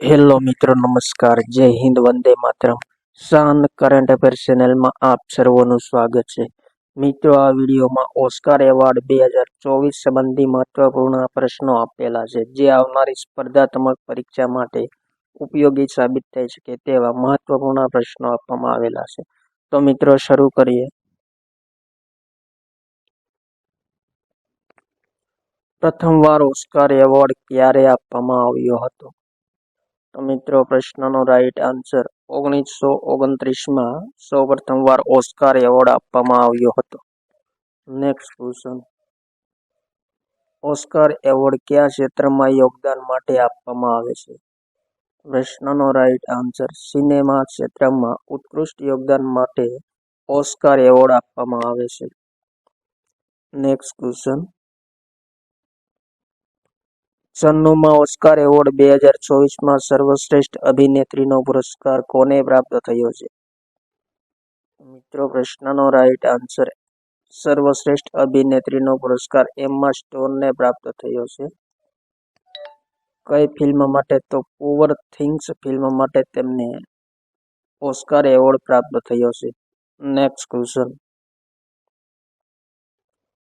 Hello મિત્રો, નમસ્કાર. જય હિન્દ, વંદે માતરમ. શાન કરંટ અફેર ચેનલમાં આપ સર્વોનું સ્વાગત છે. મિત્રો, આ વિડીયોમાં ઓસ્કાર એવોર્ડ બે હજાર ચોવીસ સંબંધી મહત્વપૂર્ણ પ્રશ્નો આપેલા છે, જે આવનારી સ્પર્ધાત્મક પરીક્ષા માટે ઉપયોગી સાબિત થઈ શકે તેવા મહત્વપૂર્ણ પ્રશ્નો આપવામાં આવેલા છે. તો મિત્રો, શરૂ કરીએ. પ્રથમવાર ઓસ્કાર એવોર્ડ ક્યારે આપવામાં આવ્યો હતો? તો મિત્રો, પ્રશ્નનો રાઈટ આન્સર ઓગણીસો ઓગણત્રીસમાં સૌ પ્રથમવાર ઓસ્કાર એવોર્ડ આપવામાં આવ્યો હતો. નેક્સ્ટ ક્વેશ્ચન ઓસ્કાર એવોર્ડ કયા ક્ષેત્રમાં યોગદાન માટે આપવામાં આવે છે? પ્રશ્નનો રાઈટ આન્સર સિનેમા ક્ષેત્રમાં ઉત્કૃષ્ટ યોગદાન માટે ઓસ્કાર એવોર્ડ આપવામાં આવે છે. નેક્સ્ટ ક્વેશ્ચન છન્નુમાં ઓસ્કાર એવોર્ડ બે હજાર ચોવીસમાં સર્વશ્રેષ્ઠ અભિનેત્રીનો પુરસ્કાર કોને પ્રાપ્ત થયો છે? મિત્રો, પ્રશ્નનો રાઈટ આન્સર સર્વશ્રેષ્ઠ અભિનેત્રીનો પુરસ્કાર એમ્મા સ્ટોનને પ્રાપ્ત થયો છે. કઈ ફિલ્મ માટે? તો પુઅર થિંગ્સ ફિલ્મ માટે તેમને ઓસ્કાર એવોર્ડ પ્રાપ્ત થયો છે. નેક્સ્ટ ક્વેશ્ચન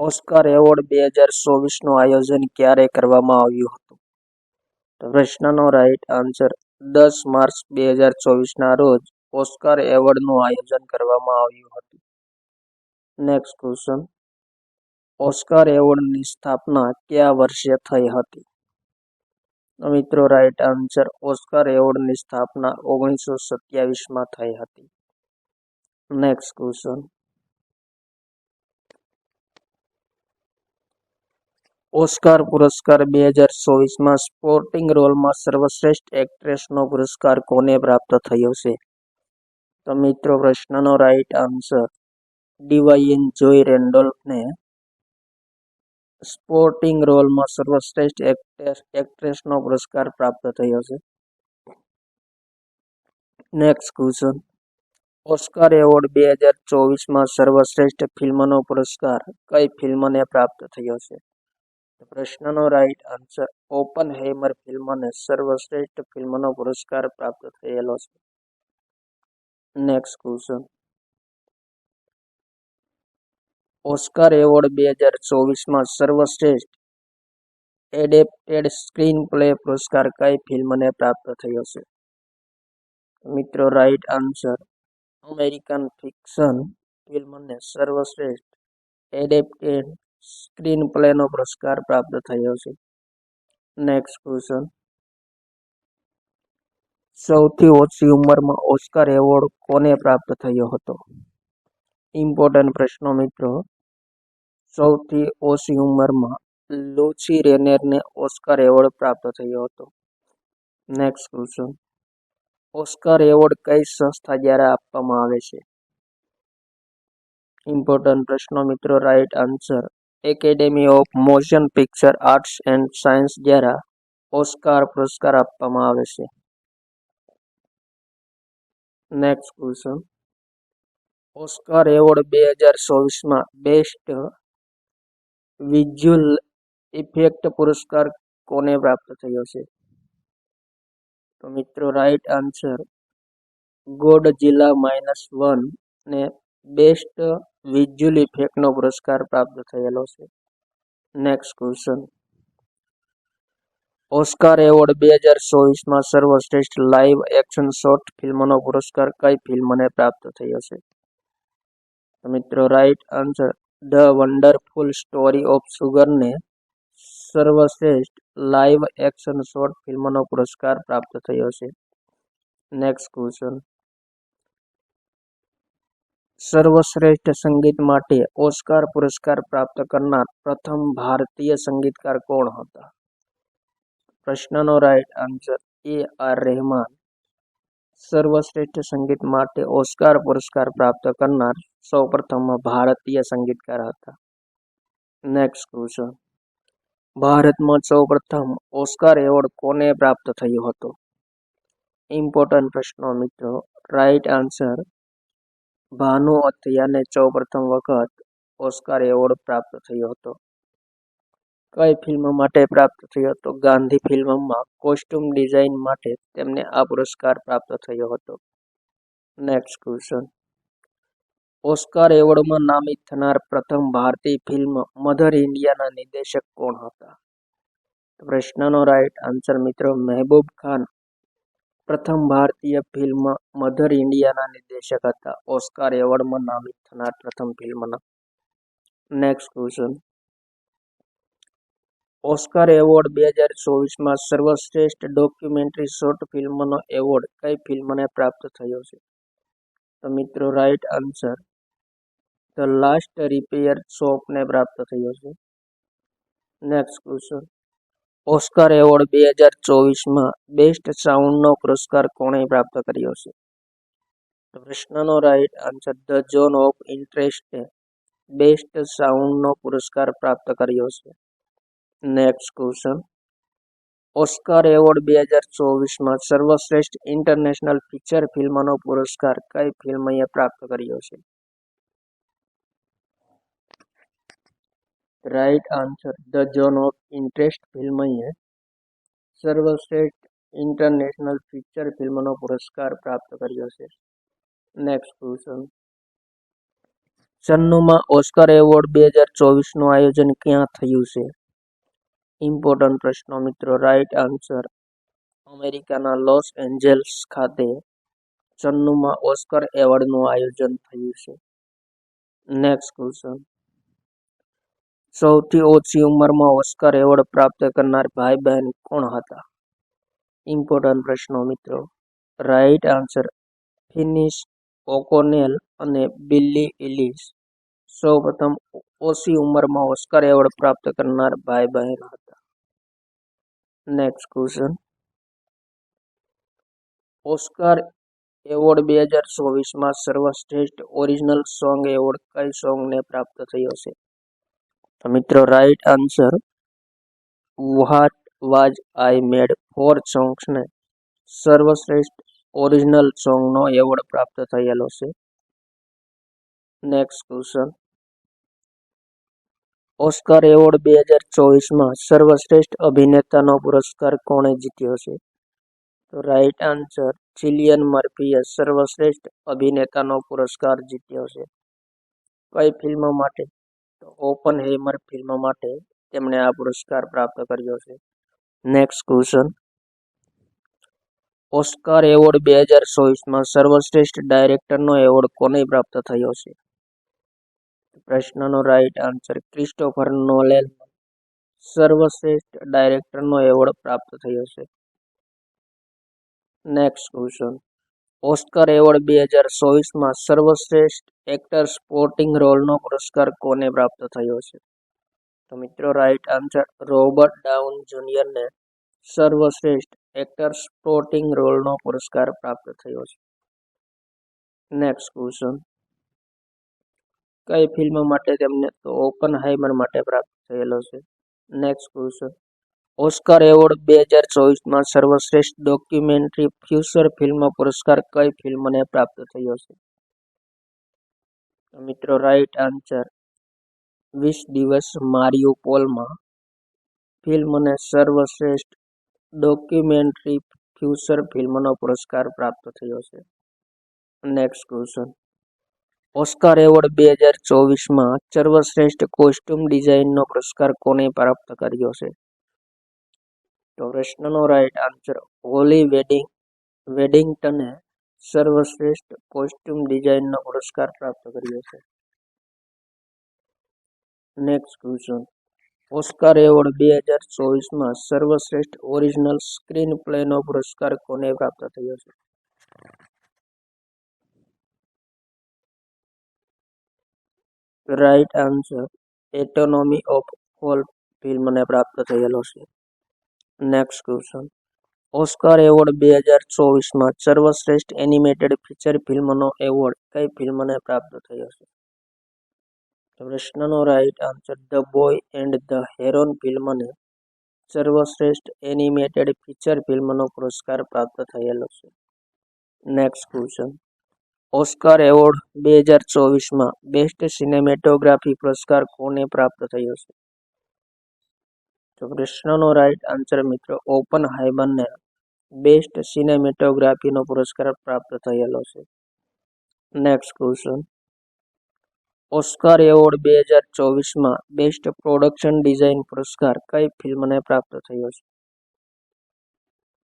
ઓસ્કાર એવોર્ડ બે હજાર ચોવીસનું આયોજન ક્યારે કરવામાં આવ્યું હતું? પ્રશ્નનો રાઈટ આન્સર દસ માર્ચ બે હજાર ચોવીસના રોજ ઓસ્કાર એવોર્ડનું આયોજન કરવામાં આવ્યું હતું. નેક્સ્ટ ક્વેશ્ચન ઓસ્કાર એવોર્ડની સ્થાપના કયા વર્ષે થઈ હતી? મિત્રો રાઈટ આન્સર ઓસ્કાર એવોર્ડની સ્થાપના ઓગણીસો સત્યાવીસમાં થઈ હતી. નેક્સ્ટ ક્વેશ્ચન ઓસ્કાર પુરસ્કાર બે હજાર ચોવીસમાં સ્પોર્ટિંગ રોલમાં સર્વશ્રેષ્ઠ એક્ટ્રેસનો પુરસ્કાર કોને પ્રાપ્ત થયો છે? તો મિત્રો, પ્રશ્નનો રાઈટ આન્સર ડીવાયન જોય રેન્ડોલ્ફને સ્પોર્ટિંગ રોલમાં સર્વશ્રેષ્ઠ એક્ટ્રેસ, એક્ટ્રેસનો પુરસ્કાર પ્રાપ્ત થયો છે. નેક્સ્ટ ક્વેશ્ચન ઓસ્કાર એવોર્ડ બે હજાર ચોવીસમાં સર્વશ્રેષ્ઠ ફિલ્મનો પુરસ્કાર કઈ ફિલ્મને પ્રાપ્ત થયો છે? પ્રશ્નનો રાઈટ આન્સર ઓપન હેમર ફિલ્મને સર્વશ્રેષ્ઠ ફિલ્મનો પુરસ્કાર પ્રાપ્ત થયેલો છે. નેક્સ્ટ ક્વેશ્ચન ઓસ્કાર એવોર્ડ બે હજાર ચોવીસમાં સર્વશ્રેષ્ઠ એડેપ્ટેડ સ્ક્રીન પ્લે પુરસ્કાર કઈ ફિલ્મને પ્રાપ્ત થયો છે? મિત્રો રાઈટ આન્સર અમેરિકન ફિક્શન ફિલ્મને સર્વશ્રેષ્ઠ એડેપ્ટેડ સ્ક્રીન પ્લેનો પુરસ્કાર પ્રાપ્ત થયો છે. નેક્સ્ટ ક્વેશ્ચન સૌથી ઓછી ઉંમરમાં ઓસ્કાર એવોર્ડ કોને પ્રાપ્ત થયો હતો? ઇમ્પોર્ટન્ટ પ્રશ્નો મિત્રો. સૌથી ઓછી ઉંમરમાં લુચી રેનેરને ઓસ્કાર એવોર્ડ પ્રાપ્ત થયો હતો. નેક્સ્ટ ક્વેશ્ચન ઓસ્કાર એવોર્ડ કઈ સંસ્થા દ્વારા આપવામાં આવે છે? ઇમ્પોર્ટન્ટ પ્રશ્નો મિત્રો. Right answer academy of motion picture arts and science દ્વારા ઓસ્કાર પુરસ્કાર આપવામાં આવે છે. નેક્સ્ટ ક્વેશ્ચન ઓસ્કાર એવોર્ડ બે હજાર ચોવીસમાં બેસ્ટ વિઝ્યુઅલ ઇફેક્ટ પુરસ્કાર કોને પ્રાપ્ત થયો છે? તો મિત્રો right answer Godzilla minus one ને બેસ્ટ વિઝ્યુઅલ ઇફેક્ટનો પુરસ્કાર પ્રાપ્ત થયેલો છે. નેક્સ્ટ ક્વેશ્ચન ઓસ્કાર એવોર્ડ બે હજાર ચોવીસમાં સર્વશ્રેષ્ઠ લાઇવ એક્શન શોર્ટ ફિલ્મનો પુરસ્કાર કઈ ફિલ્મને પ્રાપ્ત થયો છે? મિત્રો right answer the wonderful story of સુગરને સર્વશ્રેષ્ઠ લાઇવ એક્શન શોર્ટ ફિલ્મનો પુરસ્કાર પ્રાપ્ત થયો છે. નેક્સ્ટ ક્વેશ્ચન સર્વશ્રેષ્ઠ સંગીત માટે ઓસ્કાર પુરસ્કાર પ્રાપ્ત કરનાર પ્રથમ ભારતીય સંગીતકાર કોણ હતા? પ્રશ્નનો right answer A R Rahman સર્વશ્રેષ્ઠ સંગીત માટે ઓસ્કાર પુરસ્કાર પ્રાપ્ત કરનાર સૌપ્રથમ ભારતીય સંગીતકાર હતા. નેક્સ્ટ ક્વેશ્ચન ભારતમાં સૌપ્રથમ ઓસ્કાર એવોર્ડ કોને પ્રાપ્ત થયો હતો? ઇમ્પોર્ટન્ટ પ્રશ્નો મિત્રો. રાઈટ આન્સર ભાનુ અથિયાને સૌપ્રથમ વખત ઓસ્કાર એવોર્ડ પ્રાપ્ત થયો હતો. કઈ ફિલ્મ માટે પ્રાપ્ત થયો હતો? ગાંધી ફિલ્મમાં કોસ્ટ્યુમ ડિઝાઇન માટે તેમને આ પુરસ્કાર પ્રાપ્ત થયો હતો. નેક્સ્ટ ક્વેશ્ચન ઓસ્કાર એવોર્ડમાં નામિત થનાર પ્રથમ ભારતીય ફિલ્મ મધર ઇન્ડિયાના નિર્દેશક કોણ હતા? પ્રશ્નનો રાઈટ આન્સર મિત્રો, મહેબૂબ ખાન પ્રથમ ભારતીય ફિલ્મ મધર ઇન્ડિયાના નિર્દેશક હતા. ઓસ્કાર એવોર્ડમાં નામિત થનાર પ્રથમ ફિલ્મના નેક્સ્ટ ક્વેશ્ચન ઓસ્કાર એવોર્ડ બે હજાર ચોવીસમાં સર્વશ્રેષ્ઠ ડોક્યુમેન્ટરી શોર્ટ ફિલ્મનો એવોર્ડ કઈ ફિલ્મને પ્રાપ્ત થયો છે? તો મિત્રો right answer the last repair શોપને પ્રાપ્ત થયો છે. નેક્સ્ટ ક્વેશ્ચન ઓસ્કાર એવોર્ડ બે હજાર ચોવીસમાં બેસ્ટ સાઉન્ડનો પુરસ્કાર કોણે પ્રાપ્ત કર્યો છે? પ્રશ્નનો right answer the zone of ઇન્ટરેસ્ટે best સાઉન્ડનો પુરસ્કાર પ્રાપ્ત કર્યો છે. નેક્સ્ટ ક્વેશ્ચન ઓસ્કાર એવોર્ડ બે હજાર ચોવીસમાં સર્વશ્રેષ્ઠ ઇન્ટરનેશનલ ફીચર ફિલ્મનો પુરસ્કાર કઈ ફિલ્મએ પ્રાપ્ત કર્યો છે? Right answer the zone of interest ફિલ્મએ સર્વશ્રેષ્ઠ ઇન્ટરનેશનલ ફીચર ફિલ્મનો પુરસ્કાર પ્રાપ્ત કર્યો છે. નેક્સ્ટ ક્વેશ્ચન સન્નુમાં ઓસ્કાર એવોર્ડ બે હજાર ચોવીસનું આયોજન ક્યાં થયું છે? ઇમ્પોર્ટન્ટ પ્રશ્નો મિત્રો. રાઈટ આન્સર અમેરિકાના લોસ એન્જલ્સ ખાતે છન્નુમાં ઓસ્કાર એવોર્ડનું આયોજન થયું છે. નેક્સ્ટ ક્વેશ્ચન સૌથી ઓછી ઉંમરમાં ઓસ્કાર એવોર્ડ પ્રાપ્ત કરનાર ભાઈ બહેન કોણ હતા? ઇમ્પોર્ટન્ટ પ્રશ્નો, મિત્રો. રાઈટ આન્સર ફિનિશ ઓકોનેલ અને બિલ્લી ઇલિસ સૌપ્રથમ ઓછી ઉંમરમાં ઓસ્કાર એવોર્ડ પ્રાપ્ત કરનાર ભાઈ બહેન હતા. નેક્સ્ટ ક્વેશ્ચન ઓસ્કાર એવોર્ડ બે હજાર ચોવીસમાં સર્વશ્રેષ્ઠ ઓરિજિનલ સોંગ એવોર્ડ કઈ સોંગને પ્રાપ્ત થયો છે? તો મિત્રો right answer what was I made for સોંગ્સને સર્વશ્રેષ્ઠ ઓરિજિનલ સોંગનો એવોર્ડ પ્રાપ્ત થયેલો છે. નેક્સ્ટ ક્વેશ્ચન ઓસ્કાર એવોર્ડ બે હજાર ચોવીસમાં સર્વશ્રેષ્ઠ અભિનેતાનો પુરસ્કાર કોણે જીત્યો છે? તો રાઈટ આન્સર ચિલિયન મર્ફીએ સર્વશ્રેષ્ઠ અભિનેતાનો પુરસ્કાર જીત્યો છે. કઈ ફિલ્મ માટે? ઓપન હેમર ફિલ્મ માટે તેમણે આ પુરસ્કાર પ્રાપ્ત કર્યો છે. નેક્સ્ટ ક્વેશ્ચન ઓસ્કાર એવોર્ડ બે હજાર ચોવીસમાં સર્વશ્રેષ્ઠ ડાયરેક્ટરનો એવોર્ડ કોને પ્રાપ્ત થયો છે? પ્રશ્નનો રાઈટ આન્સર ક્રિસ્ટોફર નોલેલ સર્વશ્રેષ્ઠ ડાયરેક્ટરનો એવોર્ડ પ્રાપ્ત થયો છે. નેક્સ્ટ ક્વેશ્ચન ઓસ્કાર એવોર્ડ બે હજાર ચોવીસમાં સર્વશ્રેષ્ઠ એક્ટર સ્પોર્ટિંગ રોલનો પુરસ્કાર કોને પ્રાપ્ત થયો છે? તો મિત્રો રાઈટ આન્સર રોબર્ટ ડાઉન જુનિયરને સર્વશ્રેષ્ઠ એક્ટર સ્પોર્ટિંગ રોલનો પુરસ્કાર પ્રાપ્ત થયો છે. નેક્સ્ટ ક્વેશ્ચન કઈ ફિલ્મ માટે તેમને તો ઓપન હાઈમર માટે પ્રાપ્ત થયેલો છે? નેક્સ્ટ ક્વેશ્ચન ઓસ્કાર એવોર્ડ બે હજાર ચોવીસમાં સર્વશ્રેષ્ઠ ડોક્યુમેન્ટરી ફ્યુચર ફિલ્મ પુરસ્કાર કઈ ફિલ્મને પ્રાપ્ત થયો છે? મિત્રો રાઈટ આન્સર વીસ દિવસ મારિયો પોલમાં. ફિલ્મને સર્વશ્રેષ્ઠ ડોક્યુમેન્ટરી ફ્યુચર ફિલ્મનો પુરસ્કાર પ્રાપ્ત થયો છે. નેક્સ્ટ ક્વેશ્ચન ઓસ્કાર એવોર્ડ બે હજાર ચોવીસમાં સર્વશ્રેષ્ઠ કોસ્ટ્યુમ ડિઝાઇનનો પુરસ્કાર કોને પ્રાપ્ત કર્યો છે? તો પ્રશ્નનો રાઈટ આન્સર હોલી વેડિંગ, વેડિંગ્ટને સર્વશ્રેષ્ઠ કોસ્ટ્યુમ ડિઝાઇનનો પુરસ્કાર પ્રાપ્ત કર્યો છે. નેક્સ્ટ ક્વેશ્ચન ઓસ્કાર એવોર્ડ બે હજાર ચોવીસમાં સર્વશ્રેષ્ઠ ઓરિજિનલ સ્ક્રીન પ્લેનો પુરસ્કાર કોને પ્રાપ્ત થયો છે? Right answer anatomy of fall ફિલ્મને પ્રાપ્ત થયેલો છે. નેક્સ્ટ ક્વેશ્ચન ઓસ્કાર એવોર્ડ બે હજાર ચોવીસમાં સર્વશ્રેષ્ઠ એનિમેટેડ ફીચર ફિલ્મનો એવોર્ડ કઈ ફિલ્મને પ્રાપ્ત થયો છે? પ્રશ્નનો right answer the boy and the heron ફિલ્મને સર્વશ્રેષ્ઠ એનિમેટેડ ફીચર ફિલ્મનો પુરસ્કાર પ્રાપ્ત થયેલો છે. નેક્સ્ટ ક્વેશ્ચન ઓસ્કાર એવોર્ડ બે હજાર ચોવીસમાં બેસ્ટ સિનેમેટોગ્રાફી પુરસ્કાર કોને પ્રાપ્ત થયો છે? તો પ્રશ્નનો રાઈટ આન્સર મિત્રો ઓપન હાઈબનને બેસ્ટ સિનેમેટોગ્રાફીનો પુરસ્કાર પ્રાપ્ત થયેલો છે. નેક્સ્ટ ક્વેશ્ચન ઓસ્કાર એવોર્ડ બે હજાર ચોવીસમાં બેસ્ટ પ્રોડક્શન ડિઝાઇન પુરસ્કાર કઈ ફિલ્મને પ્રાપ્ત થયો છે?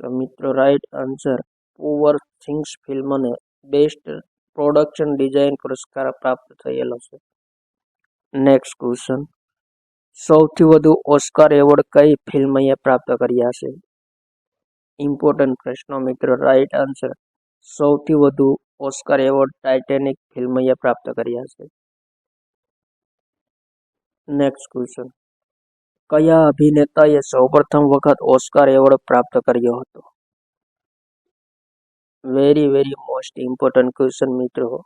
તો મિત્રો રાઈટ આન્સર પુઅર થિંગ્સ ફિલ્મને બેસ્ટ પ્રોડક્શન ડિઝાઇન પુરસ્કાર પ્રાપ્ત થયેલો છે. નેક્સ્ટ ક્વેશ્ચન સૌથી વધુ ઓસ્કાર એવોર્ડ કઈ ફિલ્મએ પ્રાપ્ત કર્યા છે? ઇમ્પોર્ટન્ટ પ્રશ્નો, મિત્રો. રાઈટ આન્સર સૌથી વધુ ઓસ્કાર એવોર્ડ ટાઇટેનિક ફિલ્મએ પ્રાપ્ત કર્યા છે. નેક્સ્ટ ક્વેશ્ચન કયા અભિનેતાએ સૌપ્રથમ વખત ઓસ્કાર એવોર્ડ પ્રાપ્ત કર્યો હતો? Very very most important question મિત્રો.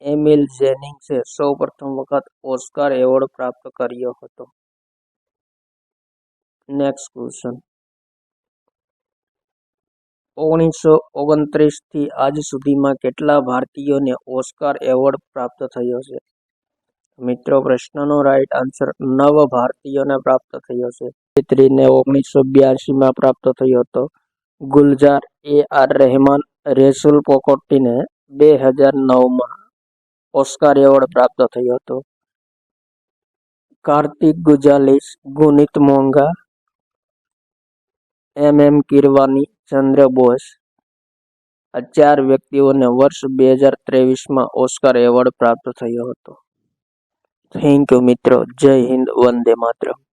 એમિલ જેનિંગ્સે સૌપ્રથમ વખત ઓસ્કાર એવોર્ડ પ્રાપ્ત કર્યો હતો. નેક્સ્ટ ક્વેશ્ચન ઓગણીસો ઓગણત્રીસથી આજ સુધીમાં કેટલા ભારતીયોને ઓસ્કાર એવોર્ડ પ્રાપ્ત થયો છે? મિત્રો, પ્રશ્નનો રાઈટ આન્સર નવ ભારતીયોને પ્રાપ્ત થયો છે. અભિનેત્રીને ઓગણીસો બ્યાસીમાં પ્રાપ્ત થયો હતો. ગુલજાર એ આર રહેમાન, રેસુલ પોકોટીને બે હજાર નવમાં ઓસ્કાર એવોર્ડ પ્રાપ્ત થયો હતો. કાર્તિક ગુજાલિસ, ગુનિત મોંઘા, એમ. એમ. કિરવાની, ચંદ્ર બોસ આ ચાર વ્યક્તિઓને વર્ષ બે હજાર ત્રેવીસમાં ઓસ્કાર એવોર્ડ પ્રાપ્ત થયો હતો. થેન્ક યુ મિત્રો. જય હિન્દ, વંદે માતરમ.